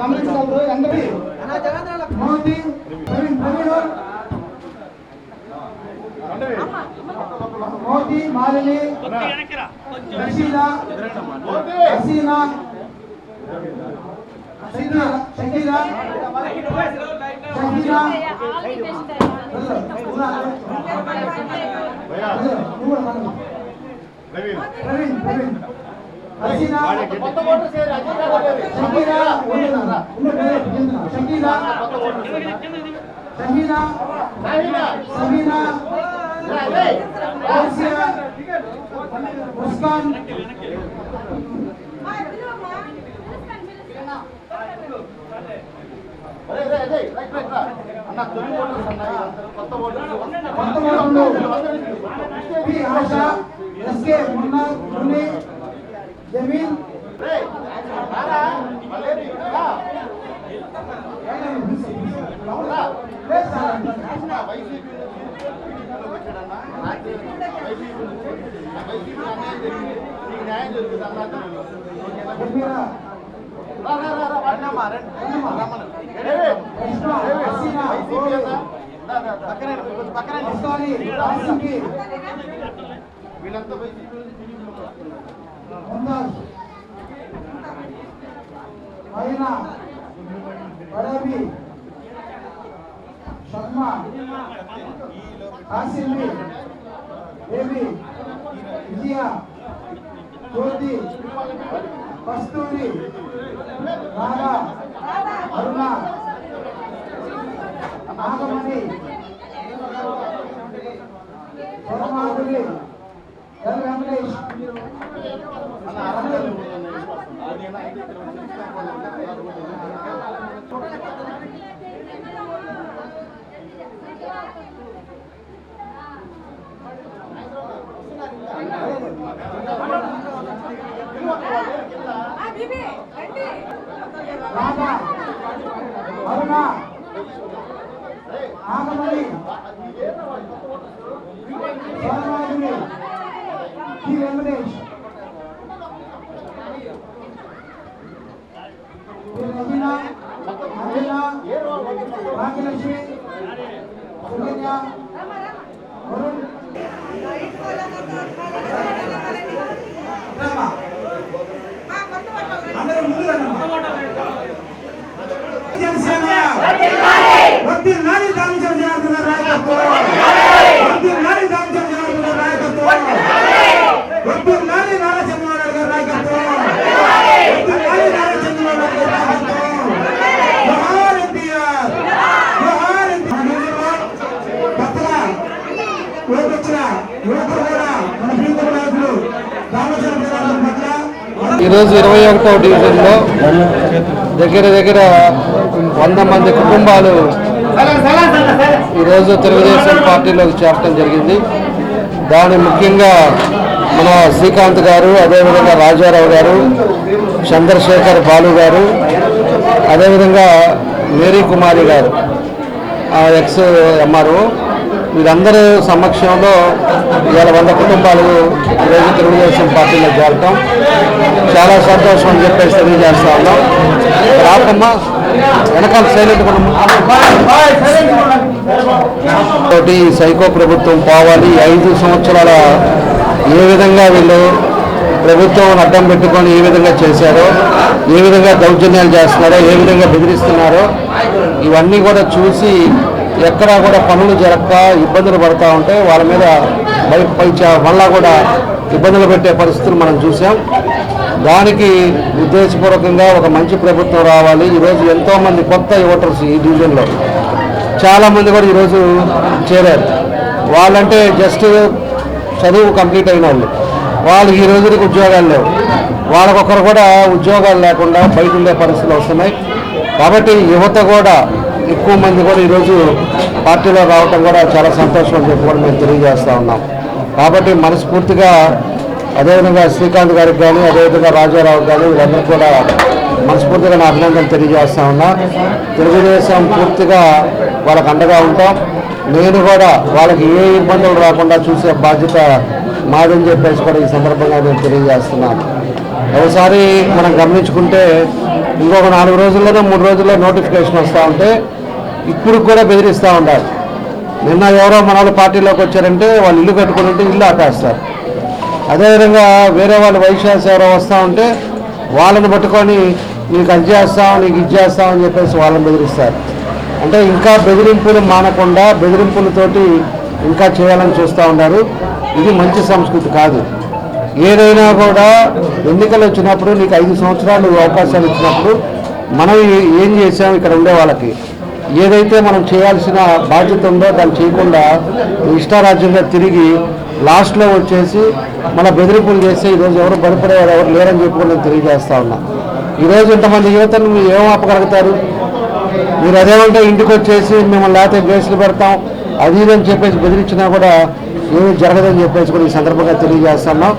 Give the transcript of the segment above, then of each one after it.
గమనించగలరు అందరి. మోదీ ప్రవీణ్ ప్రవీణ్ మోదీ మాలిని రషీదా హసీనా షకీరా షకీరా. ప్రవీణ్ ప్రవీణ్ హసీనా. షకీరా షకీరా. సమీనా కొత్త ఓటర్లు పి ఆశ ఎస్కే మున్నా ముని జమీన్ వైసీపీ వీళ్ళంతా మైనా బడాబీ శర్మ కాసిమి బేబీ విజయ జ్యోతి కస్తూరి రాధా అరుణ నాగమణి పరమాధురి ఎల్ వెంకటేష్. అన్న, అరవై ఓకేనా? అయితే ఇక్కడ వచ్చి Radha Aruna Nagamani Paramadhuri T Venkatesh Rahina Anjana Bhagyalakshmi Sukanya Varun Hola, ¿qué tal? ఈరోజు డివిజన్లో దగ్గర దగ్గర వంద మంది కుటుంబాలు ఈరోజు తెలుగుదేశం పార్టీలోకి చేరటం జరిగింది. దాని ముఖ్యంగా మన శ్రీకాంత్ గారు అదేవిధంగా రాజారావు గారు చంద్రశేఖర్ బాలు గారు అదేవిధంగా మేరీ కుమారి గారు ఆ ఎక్స్ ఎంఆర్ఓ వీరందరి సమక్షంలో ఇవాళ వంద కుటుంబాలు ఈరోజు తెలుగుదేశం పార్టీలో చేరటం చాలా సంతోషం అని చెప్పేసి తెలియజేస్తా ఉన్నాం. రాకమ్మ వెనకాల సైలెంట్ తోటి సైకో ప్రభుత్వం పోవాలి. ఐదు సంవత్సరాల ఏ విధంగా వీళ్ళు ప్రభుత్వం అడ్డం పెట్టుకొని ఏ విధంగా చేశారో ఏ విధంగా దౌర్జన్యాలు చేస్తున్నారో ఏ విధంగా బెదిరిస్తున్నారో ఇవన్నీ కూడా చూసి ఎక్కడా కూడా పనులు జరగక ఇబ్బందులు పడతా ఉంటే వాళ్ళ మీద పై పై మళ్ళా కూడా ఇబ్బందులు పెట్టే పరిస్థితులు మనం చూసాం దానికి ఉద్దేశపూర్వకంగా ఒక మంచి ప్రభుత్వం రావాలి. ఈరోజు ఎంతోమంది కొత్త ఓటర్స్ ఈ డివిజన్లో. చాలామంది కూడా ఈరోజు చేరారు. వాళ్ళంటే జస్ట్ చదువు కంప్లీట్ అయిన వాళ్ళు. వాళ్ళు ఈ రోజుకి ఉద్యోగాలు లేవు. వాళ్ళకొకరు కూడా ఉద్యోగాలు లేకుండా బయట ఉండే పరిస్థితులు వస్తున్నాయి. కాబట్టి యువత కూడా ఎక్కువ మంది కూడా ఈరోజు పార్టీలో రావటం కూడా చాలా సంతోషం అని చెప్పి కూడా మేము తెలియజేస్తూ ఉన్నాం. కాబట్టి మనస్ఫూర్తిగా అదేవిధంగా శ్రీకాంత్ గారికి కానీ అదేవిధంగా రాజారావు కానీ వీళ్ళందరూ కూడా మనస్ఫూర్తిగా నా అభినందనలు తెలియజేస్తా ఉన్నా. తెలుగుదేశం పూర్తిగా వాళ్ళకు అండగా ఉంటాం. నేను కూడా వాళ్ళకి ఏ ఇబ్బందులు రాకుండా చూసే బాధ్యత మాదని చెప్పేసి కూడా ఈ సందర్భంగా నేను తెలియజేస్తున్నాను. ఒకసారి మనం గమనించుకుంటే ఇంకొక నాలుగు రోజుల్లోనే మూడు రోజుల్లో నోటిఫికేషన్ వస్తూ ఉంటే ఇప్పుడు కూడా బెదిరిస్తూ ఉండాలి. నిన్న ఎవరో మన వాళ్ళు పార్టీలోకి వచ్చారంటే వాళ్ళు ఇల్లు కట్టుకుని ఉంటే ఇల్లు ఆపేస్తారు. అదేవిధంగా వేరే వాళ్ళు వైశ్యాస్ ఎవరో వస్తూ ఉంటే వాళ్ళని పట్టుకొని నీకు అది చేస్తాం నీకు ఇది చేస్తాం అని చెప్పేసి వాళ్ళని బెదిరిస్తారు. అంటే ఇంకా బెదిరింపులు మానకుండా బెదిరింపులతోటి ఇంకా చేయాలని చూస్తూ ఉన్నారు. ఇది మంచి సంస్కృతి కాదు. ఏదైనా కూడా ఎన్నికలు వచ్చినప్పుడు నీకు ఐదు సంవత్సరాలు అవకాశాలు ఇచ్చినప్పుడు మనం ఏం చేసాం ఇక్కడ ఉండే వాళ్ళకి? ఏదైతే మనం చేయాల్సిన బాధ్యత ఉందో దాన్ని చేయకుండా ఇష్టారాజ్యంగా తిరిగి లాస్ట్లో వచ్చేసి మన బెదిరింపులు చేస్తే ఈరోజు ఎవరు భయపడేవారు ఎవరు లేరని చెప్పుకుని నేను తెలియజేస్తా ఉన్నా. ఈరోజు ఇంతమంది యువతను మీరు ఏం ఆపగలుగుతారు? మీరు అదేమంటే ఇంటికి వచ్చేసి మిమ్మల్ని లేకపోతే కేసులు పెడతాం అది ఇదని చెప్పేసి బెదిరించినా కూడా ఏమీ జరగదని చెప్పేసి కూడా ఈ సందర్భంగా తెలియజేస్తున్నాం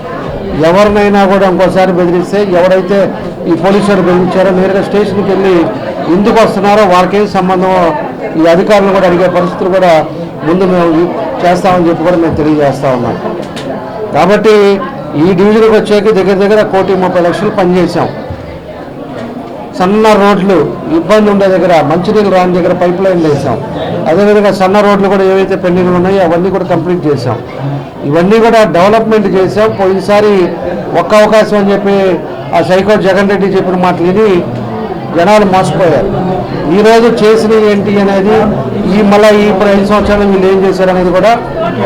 ఎవరినైనా కూడా ఇంకోసారి బెదిరిస్తే ఎవరైతే ఈ పోలీసులు బెదిరించారో నేరుగా స్టేషన్కి వెళ్ళి ఎందుకు వస్తున్నారో వాళ్ళకేం సంబంధం ఈ అధికారులు కూడా అడిగే పరిస్థితులు కూడా ముందు మేము చేస్తామని చెప్పి కూడా మేము తెలియజేస్తా ఉన్నాం. కాబట్టి ఈ డివిజన్కి వచ్చాక దగ్గర దగ్గర కోటి ముప్పై లక్షలు పనిచేసాం సన్న రోడ్లు ఇబ్బంది ఉండే దగ్గర మంచినీళ్ళు రాని దగ్గర పైప్ లైన్ వేసాం అదేవిధంగా సన్న రోడ్లు కూడా ఏవైతే పెండింగ్లు ఉన్నాయో అవన్నీ కూడా కంప్లీట్ చేసాం ఇవన్నీ కూడా డెవలప్మెంట్ చేసాం పోయినసారి ఒక్క అవకాశం అని చెప్పి ఆ సైకో జగన్ రెడ్డి చెప్పిన మాటలు విని జనాలు మోసపోయారు. ఈరోజు చేసినవి ఏంటి అనేది ఈ మళ్ళీ ఈ ఐదు సంవత్సరాలు వీళ్ళు ఏం చేశారు అనేది కూడా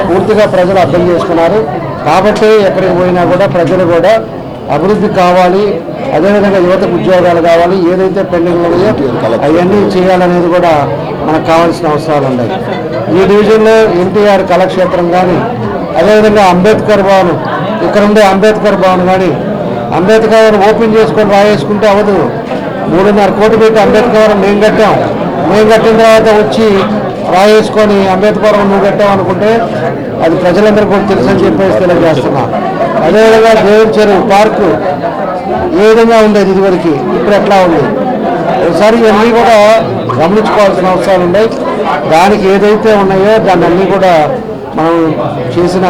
పూర్తిగా ప్రజలు అర్థం చేసుకున్నారు. కాబట్టి ఎక్కడికి పోయినా కూడా ప్రజలు కూడా అభివృద్ధి కావాలి అదేవిధంగా యువతకు ఉద్యోగాలు కావాలి ఏదైతే పెండింగ్ ఉన్నాయో అవన్నీ చేయాలనేది కూడా మనకు కావాల్సిన అవసరాలు ఉన్నాయి. ఈ డివిజన్లో ఎన్టీఆర్ కళాక్షేత్రం కానీ అదేవిధంగా అంబేద్కర్ భవన్ ఇక్కడ ఉండే అంబేద్కర్ భవన్ కానీ అంబేద్కర్ భవన్ ఓపెన్ చేసుకొని రాయేసుకుంటే అవ్వదు. మూడున్నర కోటి పెట్టి అంబేద్కర్ మేము కట్టాం. మేము కట్టిన తర్వాత వచ్చి రాయేసుకొని అంబేద్కర్ నువ్వు కట్టాం అనుకుంటే అది ప్రజలందరికీ కూడా తెలుసు అని చెప్పేసి తెలియజేస్తున్నా. అదేవిధంగా దేవుడి చెరువు పార్కు ఏ విధంగా ఉండేది ఇదివరకు? ఇప్పుడు ఎట్లా ఉంది? ఒకసారి ఇవన్నీ కూడా గమనించుకోవాల్సిన అవసరాలు ఉన్నాయి. దానికి ఏదైతే ఉన్నాయో దాన్ని అన్నీ కూడా మనం చేసిన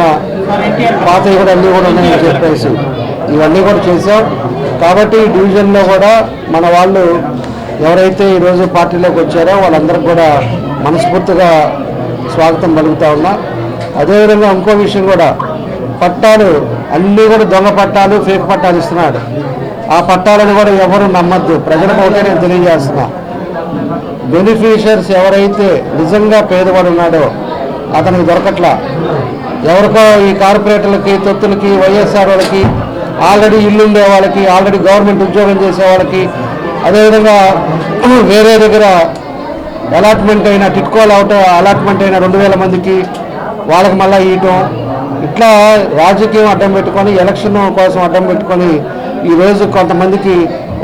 పాతవి కూడా అన్నీ కూడా ఉన్నాయని చెప్పేసి ఇవన్నీ కూడా చేశాం. కాబట్టి ఈ డివిజన్లో కూడా మన వాళ్ళు ఎవరైతే ఈరోజు పార్టీలోకి వచ్చారో వాళ్ళందరికీ కూడా మనస్ఫూర్తిగా స్వాగతం పలుకుతా ఉన్నా. అదేవిధంగా ఇంకో విషయం కూడా పట్టాలు అన్నీ కూడా దొంగ పట్టాలు ఫేక్ పట్టాలు ఇస్తున్నాడు. ఆ పట్టాలను కూడా ఎవరు నమ్మద్దు. ప్రజలకు ఒకటే నేను తెలియజేస్తున్నా. బెనిఫిషియర్స్ ఎవరైతే నిజంగా పేదవాడు ఉన్నాడో అతనికి దొరకట్లా. ఎవరికో ఈ కార్పొరేటర్లకి తొత్తులకి వైఎస్ఆర్ వాళ్ళకి ఆల్రెడీ ఇల్లు ఉండే వాళ్ళకి ఆల్రెడీ గవర్నమెంట్ ఉద్యోగం చేసే వాళ్ళకి అదేవిధంగా వేరే దగ్గర అలాట్మెంట్ అయిన టిట్కోల్ అవుట అలాట్మెంట్ అయిన రెండు వేల మందికి వాళ్ళకి మళ్ళీ ఇవ్వటం. ఇట్లా రాజకీయం అడ్డం పెట్టుకొని ఎలక్షన్ కోసం అడ్డం పెట్టుకొని ఈరోజు కొంతమందికి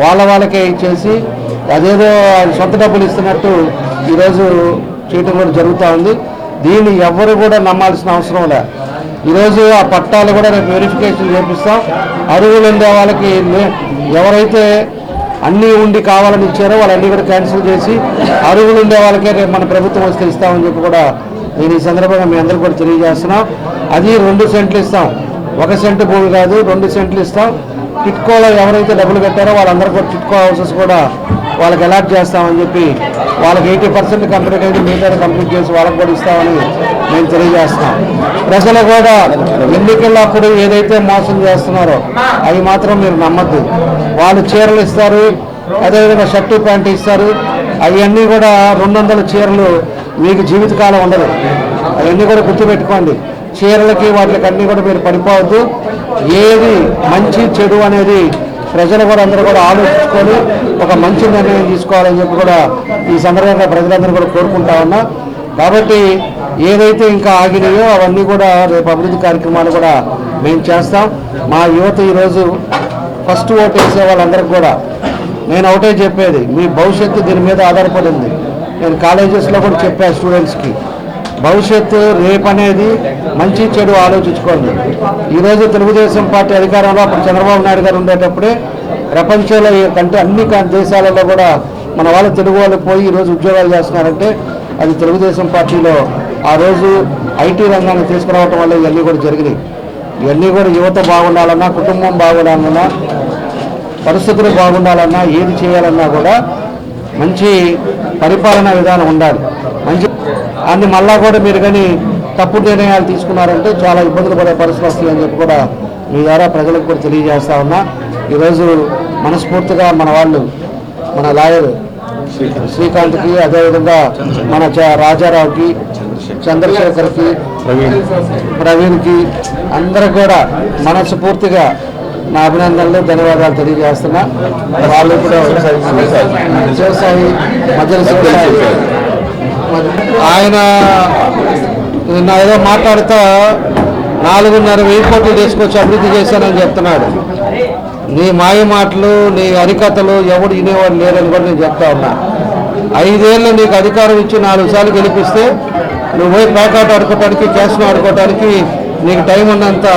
వాళ్ళ వాళ్ళకే ఇచ్చేసి అదేదో సొంత డబ్బులు ఇస్తున్నట్టు ఈరోజు చేయటం కూడా జరుగుతూ ఉంది. దీన్ని ఎవరు కూడా నమ్మాల్సిన అవసరం లే. ఈరోజు ఆ పట్టాలు కూడా రేపు వెరిఫికేషన్ చేపిస్తాం. అరువులు ఉండే వాళ్ళకి ఎవరైతే అన్నీ ఉండి కావాలని ఇచ్చారో వాళ్ళన్నీ కూడా క్యాన్సిల్ చేసి అరువులు ఉండే వాళ్ళకే రేపు మన ప్రభుత్వం వస్తే ఇస్తామని చెప్పి కూడా నేను ఈ సందర్భంగా మీ అందరూ కూడా తెలియజేస్తున్నాం. అది రెండు సెంట్లు ఇస్తాం. ఒక సెంటు భూమి కాదు రెండు సెంట్లు ఇస్తాం. టిట్కోలో ఎవరైతే డబ్బులు కట్టారో వాళ్ళందరూ కూడా టిట్కో హౌసెస్ కూడా వాళ్ళకి అలాట్ చేస్తామని చెప్పి వాళ్ళకి ఎయిటీ పర్సెంట్ కంప్లీట్ అయితే మిగతా కంప్లీట్ చేసి వాళ్ళకి కూడా ఇస్తామని మేము తెలియజేస్తాం ప్రజలు కూడా ఎన్నికలప్పుడు ఏదైతే మోసం చేస్తున్నారో అవి మాత్రం మీరు నమ్మద్దు. వాళ్ళు చీరలు ఇస్తారు అదేవిధంగా షర్టు ప్యాంటు ఇస్తారు. అవన్నీ కూడా రెండు వందల చీరలు మీకు జీవితకాలం ఉండదు. అవన్నీ కూడా గుర్తుపెట్టుకోండి. చీరలకి వాటికి అన్నీ కూడా మీరు పడిపోవద్దు. ఏది మంచి చెడు అనేది ప్రజలు కూడా అందరూ కూడా ఆలోచించుకొని ఒక మంచి నిర్ణయం తీసుకోవాలని చెప్పి కూడా ఈ సందర్భంగా ప్రజలందరూ కూడా కోరుకుంటా ఉన్నా. కాబట్టి ఏదైతే ఇంకా ఆగినాయో అవన్నీ కూడా రేపు అభివృద్ధి కార్యక్రమాలు కూడా మేము చేస్తాం. మా యువత ఈరోజు ఫస్ట్ ఓటు వేసే వాళ్ళందరికీ కూడా నేను ఒకటే చెప్పేది మీ భవిష్యత్తు దీని మీద ఆధారపడి ఉంది. నేను కాలేజెస్లో కూడా చెప్పాను స్టూడెంట్స్కి. భవిష్యత్తు రేపనేది మంచి చెడు ఆలోచించుకోండి. ఈరోజు తెలుగుదేశం పార్టీ అధికారంలో అప్పుడు చంద్రబాబు నాయుడు గారు ఉండేటప్పుడే ప్రపంచంలో ఏ- కంటే అన్ని దేశాలలో కూడా మన వాళ్ళు తెలుగు వాళ్ళు పోయి ఈరోజు ఉద్యోగాలు చేస్తున్నారంటే అది తెలుగుదేశం పార్టీలో ఆ రోజు ఐటీ రంగాన్ని తీసుకురావటం వల్ల ఇవన్నీ కూడా జరిగినాయి. ఇవన్నీ కూడా యువత బాగుండాలన్నా కుటుంబం బాగుండాలన్నా పరిస్థితులు బాగుండాలన్నా ఏది చేయాలన్నా కూడా మంచి పరిపాలనా విధానం ఉండాలి. మంచి అన్ని మళ్ళా కూడా మీరు కానీ తప్పుడు నిర్ణయాలు తీసుకున్నారంటే చాలా ఇబ్బందులు పడే పరిస్థితి వస్తాయని చెప్పి కూడా మీ ద్వారా ప్రజలకు కూడా తెలియజేస్తా ఉన్నా. ఈరోజు మనస్ఫూర్తిగా మన వాళ్ళు మన లాయర్ శ్రీకాంత్కి అదేవిధంగా మన చ- రాజారావుకి చంద్రశేఖర్కి ప్రవీణ్కి అందరూ కూడా మనస్ఫూర్తిగా నా అభినందనలు ధన్యవాదాలు తెలియజేస్తున్నా. వాళ్ళు కూడా శివసాయి మధ్య శివసాయి ఆయన నిన్న ఏదో మాట్లాడుతా నాలుగున్నర వెయ్యి కోట్లు తీసుకొచ్చి అభివృద్ధి చేశానని చెప్తున్నాడు. నీ మాయ మాటలు నీ హరికథలు ఎవడు వినేవాడు లేరని కూడా నేను చెప్తా ఉన్నా. ఐదేళ్ళు నీకు అధికారం ఇచ్చి నాలుగు సార్లు గెలిపిస్తే నువ్వు పోయి ప్యాకాట్ ఆడుకోవటానికి క్యాష్ను ఆడుకోవటానికి నీకు టైం ఉన్నంత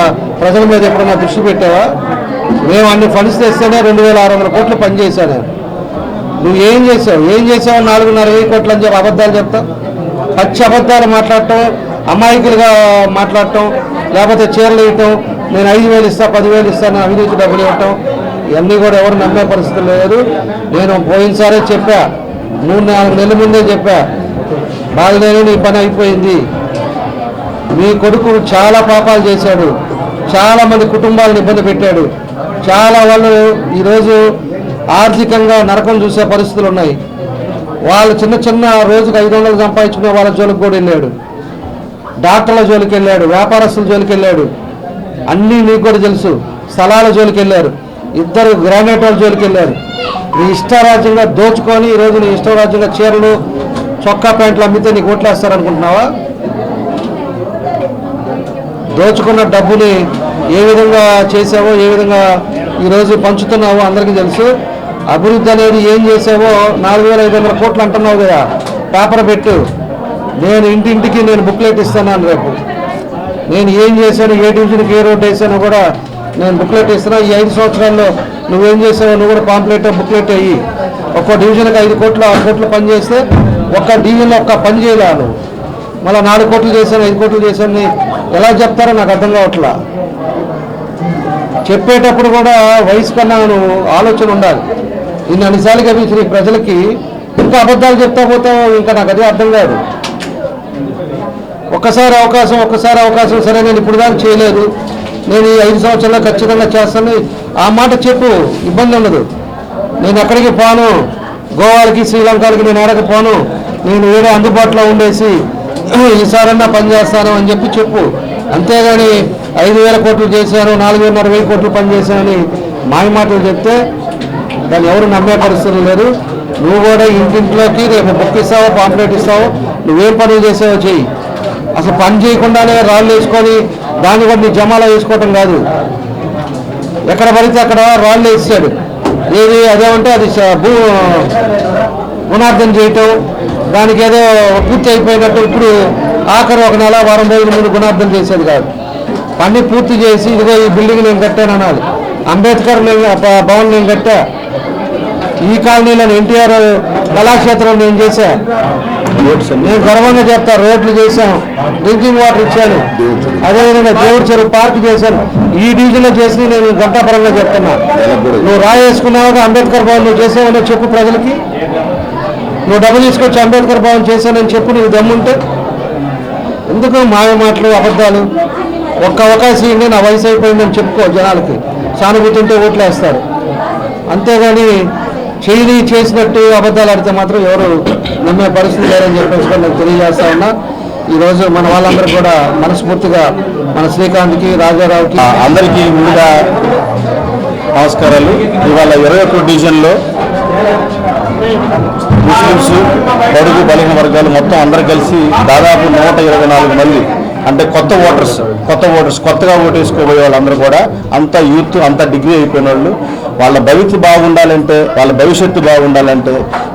ప్రజల మీద ఎప్పుడన్నా దృష్టి పెట్టావా? మేము అన్ని ఫండ్స్ తెస్తేనే రెండు వేల ఆరు వందల కోట్లు పనిచేశాను. నువ్వు ఏం చేసావు? ఏం చేసావు? నాలుగున్నర వెయ్యి కోట్లు అని చెప్పి అబద్ధాలు చెప్తావు? పచ్చి అబద్ధాలు మాట్లాడటం అమాయకులుగా మాట్లాడటం లేకపోతే చీరలు వేయటం నేను ఐదు వేలు ఇస్తా పదివేలు ఇస్తాను అవినీతి డబ్బులు ఇవ్వటం ఇవన్నీ కూడా ఎవరు నమ్మే పరిస్థితి లేదు. నేను పోయినసారే చెప్పా మూడు నాలుగు నెలల ముందే చెప్పా బాగలేని నీ పని అయిపోయింది. మీ కొడుకు చాలా పాపాలు చేశాడు. చాలా మంది కుటుంబాలను ఇబ్బంది పెట్టాడు. చాలా వాళ్ళు ఈరోజు ఆర్థికంగా నరకం చూసే పరిస్థితులు ఉన్నాయి. వాళ్ళు చిన్న చిన్న రోజుకు ఐదు వందలు సంపాదించుకునే వాళ్ళ జోలికి కూడా వెళ్ళాడు. డాక్టర్ల జోలికి వెళ్ళాడు వ్యాపారస్తుల జోలికి వెళ్ళాడు. అన్నీ నీకు కూడా తెలుసు. స్థలాల జోలికి వెళ్ళారు. ఇద్దరు గ్రానైట్ వాళ్ళ జోలికి వెళ్ళారు. నీ ఇష్టారాజ్యంగా దోచుకొని ఈరోజు నీ ఇష్టారాజ్యంగా చీరలు చొక్కా ప్యాంట్లు అమ్మితే నీకు ఓట్లేస్తారనుకుంటున్నావా? దోచుకున్న డబ్బుని ఏ విధంగా చేసావో ఏ విధంగా ఈరోజు పంచుతున్నావో అందరికీ తెలుసు. అభివృద్ధి అనేది ఏం చేసావో నాలుగు వేల ఐదు వందల కోట్లు అంటున్నావు కదా పేపర్ పెట్టు. నేను ఇంటింటికి నేను బుక్లెట్ ఇస్తున్నాను రేపు. నేను ఏం చేశాను ఏ డివిజన్కి ఏ రోడ్ వేసానో కూడా నేను బుక్లెట్ ఇస్తున్నా. ఈ ఐదు సంవత్సరాల్లో నువ్వేం చేసావు నువ్వు కూడా పాంప్లెట్ బుక్లెట్ అయ్యి ఒక్కో డివిజన్కి ఐదు కోట్లు ఆరు కోట్లు పని చేస్తే ఒక్క డివిజన్లో ఒక్క పని చేయలేను మళ్ళీ నాలుగు కోట్లు చేశాను ఐదు కోట్లు చేశాను ఎలా చెప్తారో నాకు అర్థం కావట్లా? చెప్పేటప్పుడు కూడా వయసు కన్నా ఆలోచన ఉండాలి. ఇన్ని అన్నిసార్లు కనిపించిన ఈ ప్రజలకి. ఇంకా అబద్ధాలు చెప్తా పోతావు ఇంకా నాకు అదే అర్థం కాదు. ఒక్కసారి అవకాశం ఒక్కసారి అవకాశం సరే నేను ఇప్పుడు దాకా చేయలేదు. నేను ఈ ఐదు సంవత్సరాల్లో ఖచ్చితంగా చేస్తాను. ఆ మాట చెప్పు ఇబ్బంది ఉండదు. నేను ఎక్కడికి పోను? గోవాలకి శ్రీలంకలకి నేను ఎక్కడికి పోను? నేను వేరే అందుబాటులో ఉండేసి ఈసారన్నా పని చేస్తాను అని చెప్పి చెప్పు. అంతేగాని ఐదు వేల కోట్లు చేశాను నాలుగున్నర వేల కోట్లు పనిచేశానని మాయ మాటలు చెప్తే దాన్ని ఎవరు నమ్మే పరిస్థితులు లేదు. నువ్వు కూడా ఇంటింట్లోకి రేపు బుక్ ఇస్తావో పాంప్లెట్ ఇస్తావో? నువ్వేం పనులు చేసావో చెయ్యి. అసలు పని చేయకుండానే రాళ్ళు వేసుకొని దాన్ని కూడా నీ జమాలో వేసుకోవటం కాదు. ఎక్కడ పడితే అక్కడ రాళ్ళు వేసాడు ఏది అదే ఉంటే అది భూ గుణార్థం చేయటం. దానికి ఏదో పూర్తి అయిపోయినట్టు ఇప్పుడు ఆఖరి ఒక నెల వారం రోజుల ముందు గుణార్థం చేసేది కాదు. పని పూర్తి చేసి ఇదిగో ఈ బిల్డింగ్ నేను కట్టాను అనాలి అంబేద్కర్ నేను భవన్ నేను కట్టా. ఈ కాలనీలో ఎన్టీఆర్ కళాక్షేత్రం నేను చేశా. నేను గర్వంగా చెప్తా రోడ్లు చేశాను డ్రింకింగ్ వాటర్ ఇచ్చాను. అదేవిధంగా దేవుడి చెరువు పార్క్ చేశాను. ఈ డివిజన్లో చేసి నేను గంటాపరంగా చెప్తున్నా. నువ్వు రాయేసుకున్నావుగా అంబేద్కర్ భవన్ నువ్వు చేసావని చెప్పు ప్రజలకి. నువ్వు డబ్బులు తీసుకొచ్చి అంబేద్కర్ భవన్ చేశానని చెప్పు నీకు దమ్ముంటే. ఎందుకు మాయ మాటలు అబద్ధాలు? ఒక్క అవకాశం ఇవ్వండి నా వయసు అయిపోయిందని చెప్పుకో జనాలకి. సానుభూతి ఉంటే ఓట్లు వేస్తారు అంతేగాని చేయని చేసినట్టు అబద్ధాలు ఆడితే మాత్రం ఎవరు నమ్మే పరిస్థితి లేదని చెప్పేసి కూడా నాకు తెలియజేస్తా ఉన్నా. ఈరోజు మన వాళ్ళందరూ కూడా మనస్ఫూర్తిగా మన శ్రీకాంత్కి రాజారావుకి అందరికీ ముందుగా నమస్కారాలు ఇవాళ ఇరవై ఒక్క డివిజన్లో ముస్లిమ్స్ బడుగు బలహీన వర్గాలు మొత్తం అందరు కలిసి దాదాపు నూట ఇరవై నాలుగు మంది అంటే కొత్త ఓటర్స్ కొత్త ఓటర్స్ కొత్తగా ఓటేసుకోబోయే వాళ్ళందరూ కూడా అంత యూత్ అంత డిగ్రీ అయిపోయిన వాళ్ళు. వాళ్ళ భవిష్యత్తు బాగుండాలంటే వాళ్ళ భవిష్యత్తు బాగుండాలంటే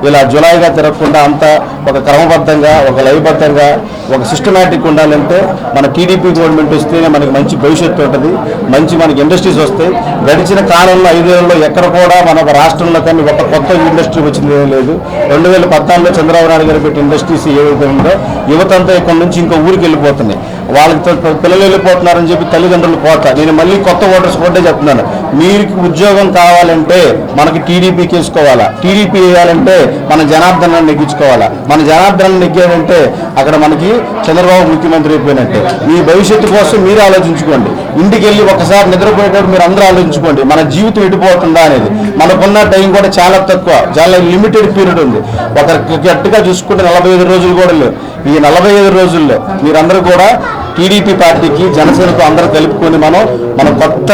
ఇలా జులాయిగా తిరగకుండా అంతా ఒక క్రమబద్ధంగా ఒక లయబద్ధంగా ఒక సిస్టమేటిక్ ఉండాలంటే మన టీడీపీ గవర్నమెంట్ వస్తేనే మనకి మంచి భవిష్యత్తు ఉంటుంది. మంచి మనకి ఇండస్ట్రీస్ వస్తాయి. గడిచిన కాలంలో ఐదేళ్ళలో ఎక్కడ కూడా మన రాష్ట్రంలో కానీ ఒక కొత్త ఇండస్ట్రీ వచ్చింది లేదు. రెండు వేల పద్నాలుగులో చంద్రబాబు నాయుడు గారు పెట్టిన ఇండస్ట్రీస్ ఏవైతే ఉందో యువతంతా ఇక్కడ నుంచి ఇంకో ఊరికి వెళ్ళిపోతున్నాయి. వాళ్ళకి పిల్లలు వెళ్ళిపోతున్నారని చెప్పి తల్లిదండ్రులు పోతారు నేను మళ్ళీ కొత్త ఓటర్స్ కూడా చెప్తున్నాను. మీకు ఉద్యోగం కావాలంటే మనకి టీడీపీ వేసుకోవాలా టీడీపీ వేయాలంటే మన జనార్దనాన్ని నెగ్గించుకోవాలా? మన జనార్దనాన్ని నెగ్గాడంటే అక్కడ మనకి చంద్రబాబు ముఖ్యమంత్రి అయిపోయినట్టే. మీ భవిష్యత్తు కోసం మీరు ఆలోచించుకోండి. ఇంటికి వెళ్ళి ఒకసారి నిద్రపోయేటప్పుడు మీరు అందరూ ఆలోచించుకోండి. మన జీవితం ఎడిపోతుందా అనేది. మనకున్న టైం కూడా చాలా తక్కువ. చాలా లిమిటెడ్ పీరియడ్ ఉంది. ఒక గట్టిగా చూసుకుంటే నలభై ఐదు రోజులు కూడా లేవు. ఈ నలభై ఐదు రోజుల్లో మీరందరూ కూడా టీడీపీ పార్టీకి జనసేనకు అందరూ కలుపుకొని మనం మన కొత్త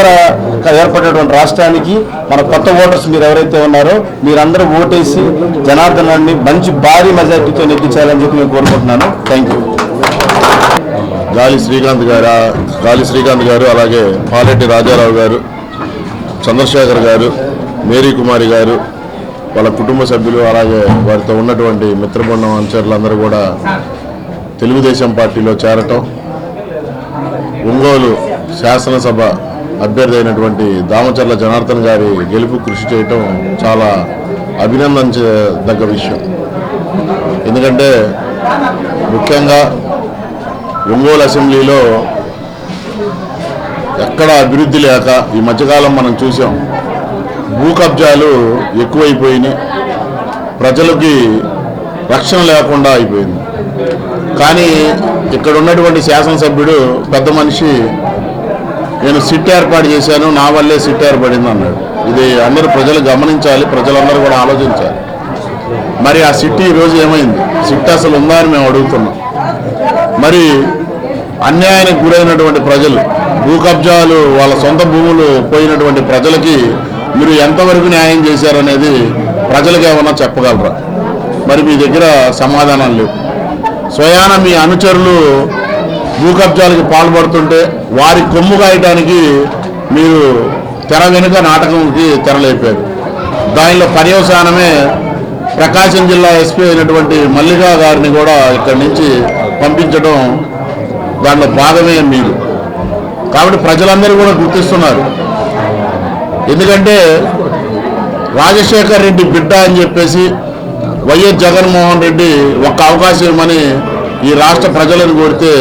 ఏర్పడేటువంటి రాష్ట్రానికి మన కొత్త ఓటర్స్ మీరు ఎవరైతే ఉన్నారో మీరందరూ ఓటేసి జనార్దనాన్ని మంచి భారీ మెజార్టీతో నెగ్గించాలని చెప్పి నేను కోరుకుంటున్నాను. థ్యాంక్ యూ గాలి శ్రీకాంత్ గారు గాలి శ్రీకాంత్ గారు అలాగే పాలెట్టి రాజారావు గారు చంద్రశేఖర్ గారు మేరీ కుమారి గారు వాళ్ళ కుటుంబ సభ్యులు అలాగే వారితో ఉన్నటువంటి మిత్రబృందం అనుచరులందరూ కూడా తెలుగుదేశం పార్టీలో చేరటం ఒంగోలు శాసనసభ అభ్యర్థి అయినటువంటి దామచర్ల జనార్దన్ గారి గెలుపు కృషి చేయటం చాలా అభినందించదగ్గ విషయం. ఎందుకంటే ముఖ్యంగా ఒంగోలు అసెంబ్లీలో ఎక్కడ అభివృద్ధి లేక ఈ మధ్యకాలం మనం చూసాం భూ కబ్జాలు ఎక్కువైపోయినాయి ప్రజలకి రక్షణ లేకుండా అయిపోయింది. కానీ ఇక్కడ ఉన్నటువంటి శాసనసభ్యుడు పెద్ద మనిషి నేను సిట్ ఏర్పాటు చేశాను నా వల్లే సిట్ ఏర్పడింది అన్నాడు. ఇది అందరూ ప్రజలు గమనించాలి ప్రజలందరూ కూడా ఆలోచించాలి. మరి ఆ సిట్ ఈరోజు ఏమైంది? సిట్ అసలు ఉందా అని మేము అడుగుతున్నాం. మరి అన్యాయానికి గురైనటువంటి ప్రజలు భూ కబ్జాలు వాళ్ళ సొంత భూములు పోయినటువంటి ప్రజలకి మీరు ఎంతవరకు న్యాయం చేశారనేది ప్రజలకు ఏమన్నా చెప్పగలరా? మరి మీ దగ్గర సమాధానం లేవు. స్వయాన మీ అనుచరులు భూ కబ్జాలకు పాల్పడుతుంటే వారి కొమ్ము కాయటానికి మీరు తెర వెనుక నాటకంకి తెరలేపారు దానిలో పర్యవసానమే ప్రకాశం జిల్లా ఎస్పీ అయినటువంటి మల్లికా గారిని కూడా ఇక్కడి నుంచి పంపించడం దాంట్లో భాగమే మీరు. కాబట్టి ప్రజలందరూ కూడా గుర్తిస్తున్నారు. ఎందుకంటే రాజశేఖర్ రెడ్డి బిడ్డ అని చెప్పేసి వైఎస్ జగన్మోహన్ రెడ్డి ఒక్క అవకాశం ఇవ్వమని ఈ రాష్ట్ర ప్రజలను కోరితే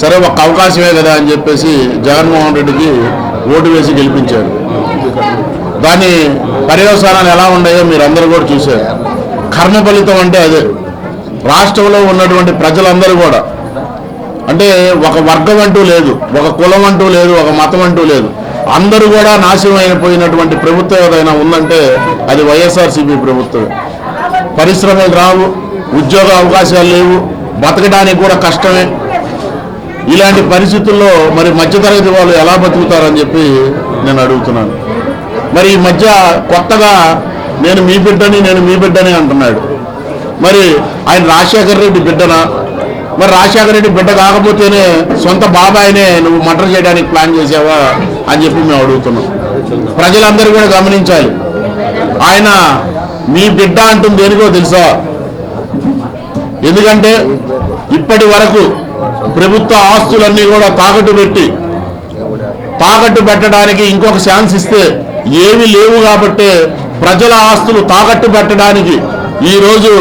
సరే ఒక్క అవకాశమే కదా అని చెప్పేసి జగన్మోహన్ రెడ్డికి ఓటు వేసి గెలిపించారు. దాని పర్యవసానాలు ఎలా ఉన్నాయో మీరు అందరూ కూడా చూశారు. కర్మ ఫలితం అంటే అదే. రాష్ట్రంలో ఉన్నటువంటి ప్రజలందరూ కూడా. అంటే ఒక వర్గం అంటూ లేదు ఒక కులం అంటూ లేదు ఒక మతం అంటూ లేదు. అందరూ కూడా నాశనం అయిపోయినటువంటి ప్రభుత్వం ఏదైనా ఉందంటే అది వైఎస్ఆర్సీపీ ప్రభుత్వమే. పరిశ్రమలు రావు ఉద్యోగ అవకాశాలు లేవు బతకడానికి కూడా కష్టమే. ఇలాంటి పరిస్థితుల్లో మరి మధ్యతరగతి వాళ్ళు ఎలా బతుకుతారని చెప్పి నేను అడుగుతున్నాను. మరి ఈ మధ్య కొత్తగా నేను మీ బిడ్డని నేను మీ బిడ్డని అంటున్నాడు. మరి ఆయన రాజశేఖర రెడ్డి బిడ్డనా? మరి రాజశేఖర రెడ్డి బిడ్డ కాకపోతేనే సొంత బాబాయినే నువ్వు మటర్ చేయడానికి ప్లాన్ చేసావా అని చెప్పి మేము అడుగుతున్నాం. ప్రజలందరూ కూడా గమనించాలి. ఆయన మీ బిడ్డ అంటుంది దేనికో తెలుసా? ఎందుకంటే ఇప్పటి వరకు ప్రభుత్వ ఆస్తులన్నీ కూడా తాకట్టు పెట్టి తాకట్టు పెట్టడానికి ఇంకొక ఛాన్స్ ఇస్తే ఏమీ లేవు కాబట్టి ప్రజల ఆస్తులు తాకట్టు పెట్టడానికి ఈరోజు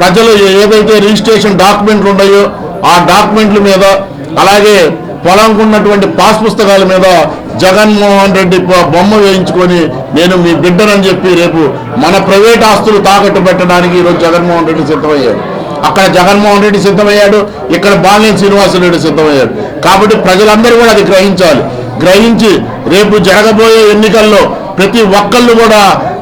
ప్రజలు ఏదైతే రిజిస్ట్రేషన్ డాక్యుమెంట్లు ఉన్నాయో ఆ డాక్యుమెంట్ల మీద అలాగే పొలంకున్నటువంటి పాస్ పుస్తకాల మీద జగన్మోహన్ రెడ్డి బొమ్మ వేయించుకొని నేను మీ బిడ్డనని చెప్పి రేపు మన ప్రైవేట్ ఆస్తులు తాకట్టు పెట్టడానికి ఈరోజు జగన్మోహన్ రెడ్డి సిద్ధమయ్యాడు. అక్కడ జగన్మోహన్ రెడ్డి సిద్ధమయ్యాడు ఇక్కడ బాలినేని శ్రీనివాసరెడ్డి సిద్ధమయ్యాడు. కాబట్టి ప్రజలందరూ కూడా అది గ్రహించాలి. గ్రహించి రేపు జరగబోయే ఎన్నికల్లో ప్రతి ఒక్కళ్ళు కూడా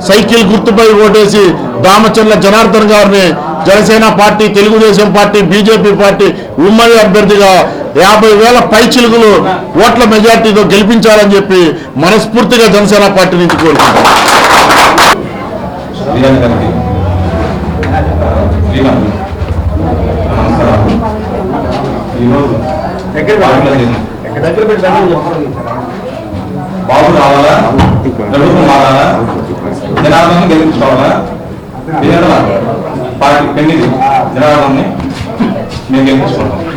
సైకిల్ గుర్తుపై ఓటేసి దామచర్ల జనార్దన్ గారిని Janasena party Telugu Desam party BJP party ఉమ్మడి అభ్యర్థిగా యాభై వేల పైచిలుగులు ఓట్ల మెజార్టీతో గెలిపించాలని చెప్పి మనస్ఫూర్తిగా జనసేన పార్టీ నుంచి కోరుకుంటున్నాను బాబు రావాలా? మారాలా? గెలిపించుకోవాలా? పార్టీ పెళ్ళి మేము గెలిపించుకుంటాం.